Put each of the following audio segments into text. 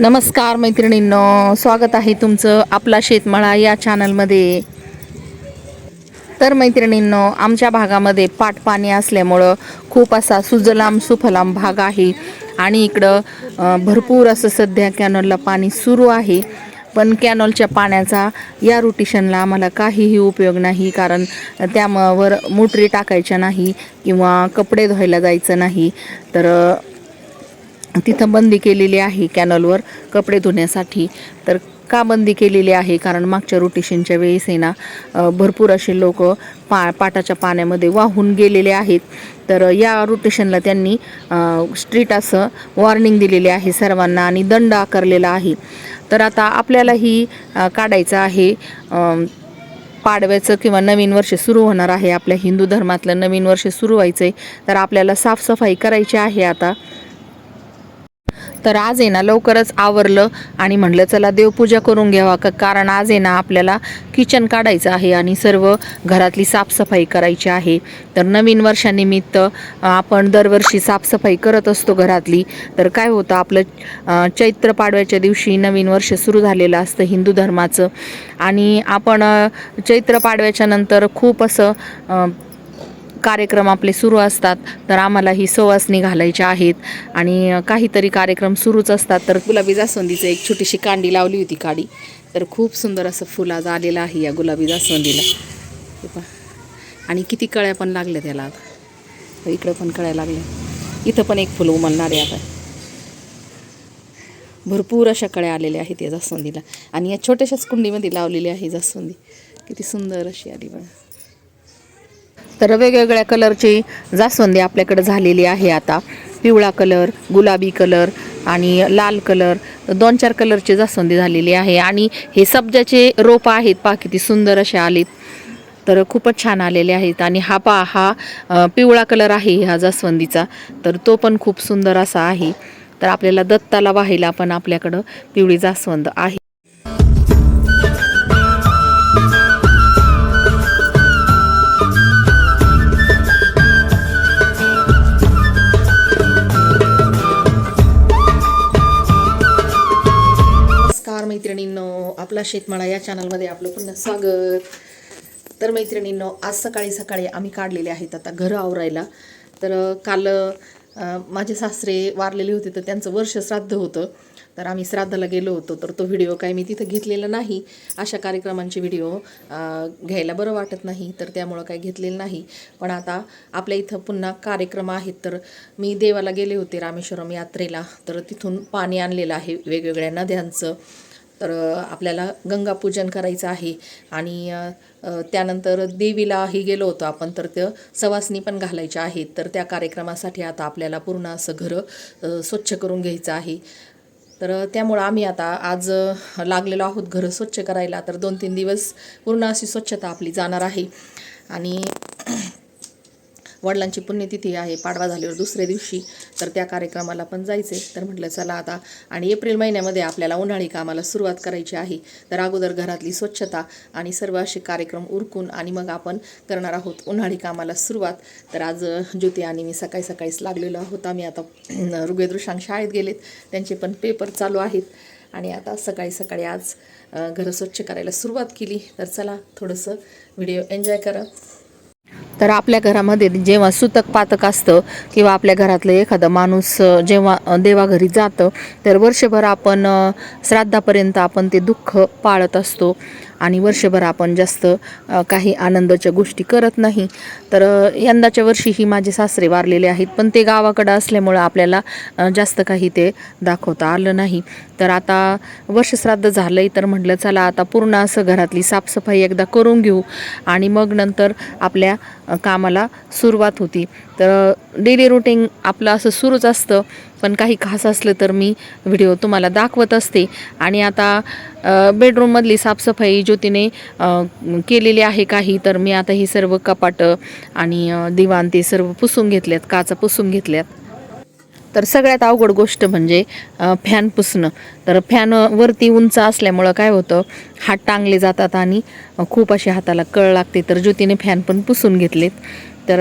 नमस्कार मैत्रिणींनो स्वागत आहे तुमचं आपला शेतमाळा या चॅनलमध्ये. तर मैत्रिणींनो आमच्या भागामध्ये पाटपाणी असल्यामुळं खूप असा सुजलाम सुफलाम भाग आहे आणि इकडं भरपूर असं सध्या कॅनॉलला पाणी सुरू आहे. पण कॅनॉलच्या पाण्याचा या रोटेशनला आम्हाला काहीही उपयोग नाही कारण त्यावर मोटरी टाकायच्या नाही किंवा कपडे धुवायला जायचं नाही. तर तिथं बंदी केलेली आहे कॅनलवर कपडे धुण्यासाठी. तर का बंदी केलेली आहे? कारण मागच्या रोटेशनच्या वेळेस आहे ना भरपूर असे लोक पा पाटाच्या पाण्यामध्ये वाहून गेलेले आहेत. तर या रोटेशनला त्यांनी स्ट्रीट असं वॉर्निंग दिलेली आहे सर्वांना आणि दंड आकारलेला आहे. तर आता आपल्यालाही काढायचं आहे पाडव्याचं किंवा नवीन वर्ष सुरू होणार आहे. आपल्या हिंदू धर्मातलं नवीन वर्ष सुरू व्हायचं आहे तर आपल्याला साफसफाई करायची आहे आता. तर आज आहे ना लवकरच आवरलं आणि म्हणलं चला देवपूजा करून घ्यावा. का कारण आज आहे ना आपल्याला किचन काढायचं आहे आणि सर्व घरातली साफसफाई करायची आहे. तर नवीन वर्षानिमित्त आपण दरवर्षी साफसफाई करत असतो घरातली. तर काय होतं आपलं चैत्र पाडव्याच्या दिवशी नवीन वर्ष सुरू झालेलं असतं हिंदू धर्माचं. आणि आपण चैत्र पाडव्याच्या नंतर खूप असं कार्यक्रम आपले सुरू असतात तर आम्हाला ही सवासणी घालायच्या आहेत. आणि काहीतरी कार्यक्रम सुरूच असतात तर गुलाबी जास्वंदीचं एक छोटीशी कांडी लावली होती काडी. तर खूप सुंदर असं फुल आज आलेलं आहे या गुलाबी जास्वंदीला. आणि किती कळ्या पण लागल्या त्याला आता. इकडं पण कळ्या लागल्या. इथं पण एक फुल उमलणार आहे आता. भरपूर अशा कळ्या आलेल्या आहेत या जास्वंदीला. आणि या छोट्याशाच कुंडीमध्ये लावलेली आहे जास्वंदी. किती सुंदर अशी आली बघा. तर वेगवेगळ्या कलरची जास्वंदी आपल्याकडे झालेली आहे आता. पिवळा कलर गुलाबी कलर आणि लाल कलर दोन चार कलरची जास्वंदी झालेली आहे. आणि हे सब्जाचे रोपं आहेत पहा किती सुंदर असे आलेत. तर खूपच छान आलेले आहेत. आणि हा पा हा पिवळा कलर आहे ह्या जास्वंदीचा. तर तो पण खूप सुंदर असा आहे. तर आपल्याला दत्ताला वाहायला पण आपल्याकडं पिवळी जास्वंद आहे. आपला शेतमाळा या चॅनलमध्ये आपलं पुन्हा स्वागत. तर मैत्रिणींनो आज सकाळी सकाळी आम्ही काढलेले आहेत आता घरं आवरायला. तर काल माझे सासरे वारलेले होते तर त्यांचं वर्ष श्राद्ध होतं. तर आम्ही श्राद्धाला गेलो होतो तर तो व्हिडिओ काय मी तिथं घेतलेला नाही. अशा कार्यक्रमांचे व्हिडिओ घ्यायला बरं वाटत नाही तर त्यामुळं काही घेतलेलं नाही. पण आता आपल्या इथं पुन्हा कार्यक्रम आहेत तर मी देवाला गेले होते रामेश्वरम यात्रेला. तर तिथून पाणी आणलेलं आहे वेगवेगळ्या नद्यांचं. तर आपल्याला गंगापूजन करायचं आहे आणि त्यानंतर देवीलाही गेलो होतो आपण तर ते सवासणी पण घालायच्या आहेत तर त्या कार्यक्रमासाठी आता आपल्याला पूर्ण असं घरं स्वच्छ करून घ्यायचं आहे. तर त्यामुळं आम्ही आता आज लागलेलो आहोत घरं स्वच्छ करायला. तर दोन तीन दिवस पूर्ण अशी स्वच्छता आपली जाणार आहे. आणि वडिलांची पुण्यतिथी आहे पाडवा झाल्यावर दुसऱ्या दिवशी. तर त्या कार्यक्रमाला पण जायचे. तर म्हटलं चला आता. आणि एप्रिल महिन्यामध्ये आपल्याला उन्हाळी कामाला सुरुवात करायची आहे. तर अगोदर घरातली स्वच्छता आणि सर्व असे कार्यक्रम उरकून आणि मग आपण करणार आहोत उन्हाळी कामाला सुरुवात. तर आज ज्योती आणि मी सकाळी सकाळीच लागलेलो आहोत. आम्ही आता ऋग्वेदृशांक शाळेत गेलेत. त्यांचे पण पेपर चालू आहेत. आणि आता सकाळी सकाळी आज घरं स्वच्छ करायला सुरुवात केली. तर चला थोडंसं व्हिडिओ एन्जॉय करा. तर आपल्या घरामध्ये जेव्हा सुतक पातक असतं किंवा आपल्या घरातलं एखादा माणूस जेव्हा देवाघरी जातं तर वर्षभर आपण श्राद्धापर्यंत आपण ते दुःख पाळत असतो आणि वर्षभर आपण जास्त काही आनंदाच्या गोष्टी करत नाही. तर यंदाच्या वर्षीही माझे सासरे वारलेले आहेत पण ते गावाकडं असल्यामुळं आपल्याला जास्त काही ते दाखवता आलं नाही. तर आता वर्षश्राद्ध झालंय तर म्हटलं चला आता पूर्ण असं घरातली साफसफाई एकदा करून घेऊ आणि मग नंतर आपल्या कामाला सुरुवात होती. तर डेली रुटीन आपलं असं सुरूच असतं. पण काही खास असलं तर मी व्हिडिओ तुम्हाला दाखवत असते. आणि आता बेडरूममधली साफसफाई ज्योतीने केलेली आहे काही तर मी आता ही सर्व कपाटं आणि दिवाण ते सर्व पुसून घेतल्यात काचा पुसून घेतल्यात. तर सगळ्यात अवघड गोष्ट म्हणजे फॅन पुसणं. तर फॅन वरती उंच असल्यामुळं काय होतं हात टांगले जातात आणि खूप अशी हाताला कळ लागते. तर ज्योतीने फॅन पण पुसून घेतलेत. तर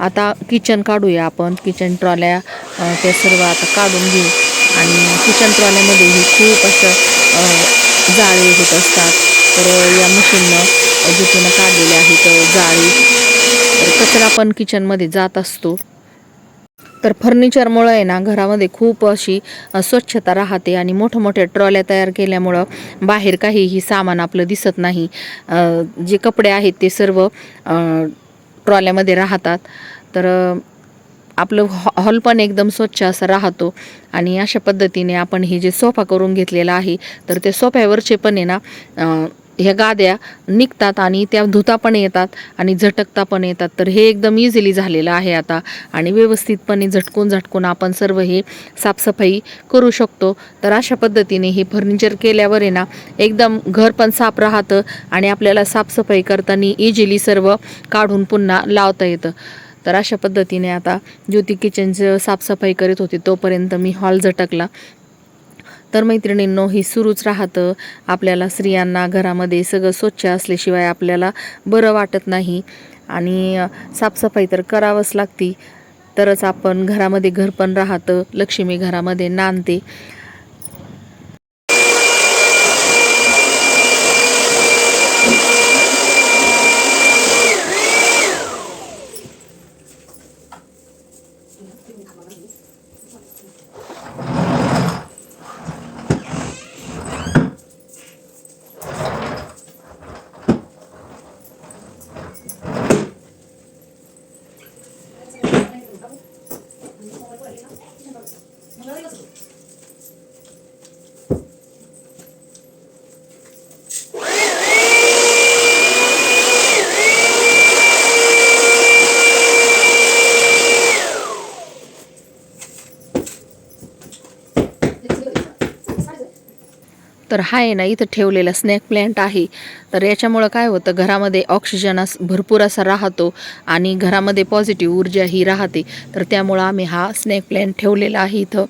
आता किचन काढूया आपण. किचन ट्रॉल्या ते त्या सर्व आता काढून घेऊ. आणि किचन ट्रॉल्यामध्येही खूप असं जाळे होत असतात. तर या मशीननं ज्योतीनं काढलेले आहेत जाळी. तर कचरा पण किचनमध्ये जात असतो. तर फर्निचरमुळं आहे ना घरामध्ये खूप अशी स्वच्छता राहते आणि मोठमोठ्या मोठ्या ट्रॉल्या तयार केल्यामुळं बाहेर काहीही सामान आपलं दिसत नाही. जे कपडे आहेत ते सर्व ट्रॉल्यामध्ये राहतात. तर आपलं हॉ हॉल पण एकदम स्वच्छ असा राहतो आणि अशा पद्धतीने आपण हे जे सोफा करून घेतलेला आहे तर ते सोफ्यावरचे पण आहे ना ह्या गाद्या निघतात आणि त्या धुता पण येतात आणि झटकता पण येतात. तर हे एकदम इझिली झालेलं आहे आता. आणि व्यवस्थितपणे झटकून झटकून आपण सर्व हे साफसफाई करू शकतो. तर अशा पद्धतीने हे फर्निचर केल्यावर आहे ना एकदम घर पण साफ राहतं आणि आपल्याला साफसफाई करताना इझिली सर्व काढून पुन्हा लावता येतं. तर अशा पद्धतीने आता ज्योती किचनचं साफसफाई करीत होती तोपर्यंत मी हॉल झटकला. तर मैत्रिणींनो ही सुरूच राहतं. आपल्याला स्त्रियांना घरामध्ये सगळं स्वच्छ असल्याशिवाय आपल्याला बरं वाटत नाही. आणि साफसफाई तर करावंच लागती. तरच आपण घरामध्ये घर पण राहतं. लक्ष्मी घरामध्ये नांदते. तर हा आहे ना इथं ठेवलेला स्नॅक प्लॅन्ट आहे. तर याच्यामुळं काय होतं घरामध्ये ऑक्सिजन अस भरपूर असा राहतो आणि घरामध्ये पॉझिटिव्ह ऊर्जा ही राहते. तर त्यामुळं आम्ही हा स्नॅक प्लॅन्ट ठेवलेला आहे इथं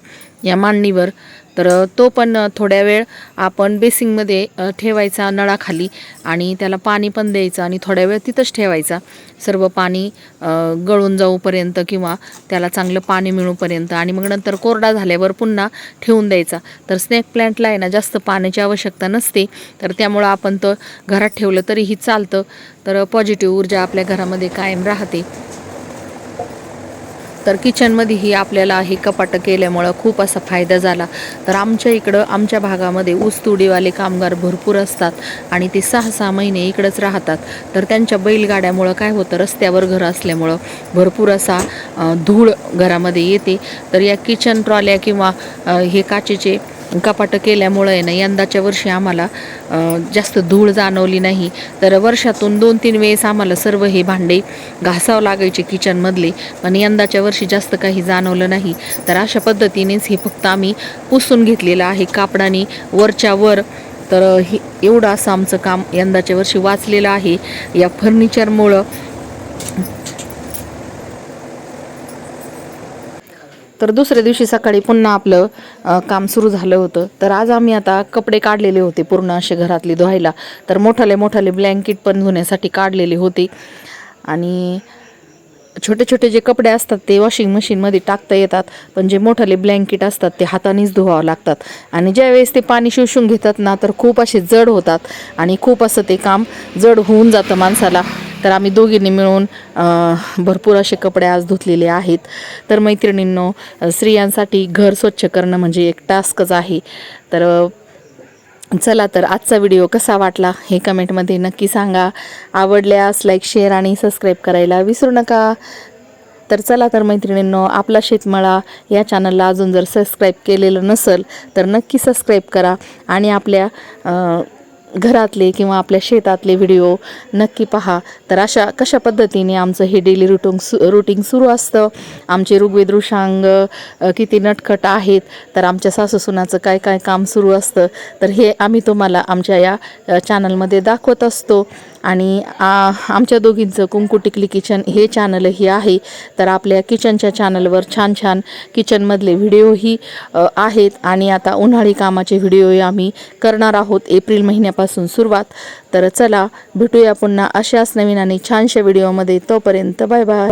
या मांडणीवर. तर तो पण थोड्या वेळ आपण बेसिंगमध्ये ठेवायचा नळाखाली आणि त्याला पाणी पण द्यायचं आणि थोड्या वेळ तिथंच ठेवायचा. सर्व पाणी गळून जाऊपर्यंत किंवा त्याला चांगलं पाणी मिळूपर्यंत आणि मग नंतर कोरडा झाल्यावर पुन्हा ठेवून द्यायचा. तर स्नेक प्लॅन्टला आहे ना जास्त पाण्याची आवश्यकता नसते. तर त्यामुळं आपण तो घरात ठेवलं तरीही चालतं. तर पॉझिटिव्ह ऊर्जा आपल्या घरामध्ये कायम राहते. तर किचनमध्येही आपल्याला हे कपाटं केल्यामुळं खूप असा फायदा झाला. तर आमच्या इकडं आमच्या भागामध्ये ऊसतोडीवाले कामगार भरपूर असतात आणि ते सहा सहा महिने इकडंच राहतात. तर त्यांच्या बैलगाड्यामुळं काय होतं रस्त्यावर घर असल्यामुळं भरपूर असा धूळ घरामध्ये येते. तर या किचन ट्रॉल्या किंवा हे काचेचे कपाटं केल्यामुळं आहे ना यंदाच्या वर्षी आम्हाला जास्त धूळ जाणवली नाही. तर वर्षातून दोन तीन वेळेस आम्हाला सर्व हे भांडे घासावं लागायचे किचनमधले पण यंदाच्या वर्षी जास्त काही जाणवलं नाही. तर अशा पद्धतीनेच हे फक्त आम्ही पुसून घेतलेलं आहे कापडाने वरच्या वर. तर हे एवढं असं आमचं काम यंदाच्या वर्षी वाचलेलं आहे. या फर्निचरमुळं तर दुसऱ्या दिवशी सकाळी पुन्हा आपलं काम सुरू झालं होतं. तर आज आम्ही आता कपडे काढलेले होते पूर्ण असे घरातले धुवायला. तर मोठाले मोठाले ब्लँकेट पण धुण्यासाठी काढलेले होते. आणि छोटे छोटे जे कपडे असतात ते वॉशिंग मशीनमध्ये टाकता येतात. पण जे मोठाले ब्लँकेट असतात ते हातानेच धुवावं लागतात. आणि ज्यावेळेस ते पाणी शोषून घेतात ना तर खूप असे जड होतात. आणि खूप असं ते काम जड होऊन जातं माणसाला. तर आम्ही दोघींनी मिळून भरपूर असे कपडे आज धुतलेले आहेत. तर मैत्रिणींनो स्त्रियांसाठी घर स्वच्छ करणं म्हणजे एक टास्कच आहे. तर चला तर आजचा व्हिडिओ कसा वाटला हे कमेंटमध्ये नक्की सांगा. आवडल्यास लाईक शेअर आणि सबस्क्राईब करायला विसरू नका. तर चला तर मैत्रिणींनो आपला शेतमळा या चॅनलला अजून जर सबस्क्राईब केलेलं नसेल तर नक्की सबस्क्राईब करा. आणि आपल्या घरातले किंवा आपल्या शेतातले व्हिडिओ नक्की पहा. तर अशा कशा पद्धतीने आमचं हे डेली रुटिंग सु रुटीन सुरू असतं? आमचे ऋग्वेद ऋषांग किती नटखट आहेत? तर आमच्या सासूसुनाचं काय काय काम सुरू असतं? तर हे आम्ही तुम्हाला आमच्या या चॅनलमध्ये दाखवत असतो. आणि आमच्या दोघींचं कुंकू टिकली किचन हे चॅनलही आहे. तर आपल्या किचनच्या चॅनलवर छान छान किचनमधले व्हिडिओही आहेत. आणि आता उन्हाळी कामाचे व्हिडिओही आम्ही करणार आहोत. एप्रिल महिन्यापासून सुरुवात. तर चला भेटूया पुन्हा अशाच नवीन आणि छानशा व्हिडिओमध्ये. तोपर्यंत बाय बाय.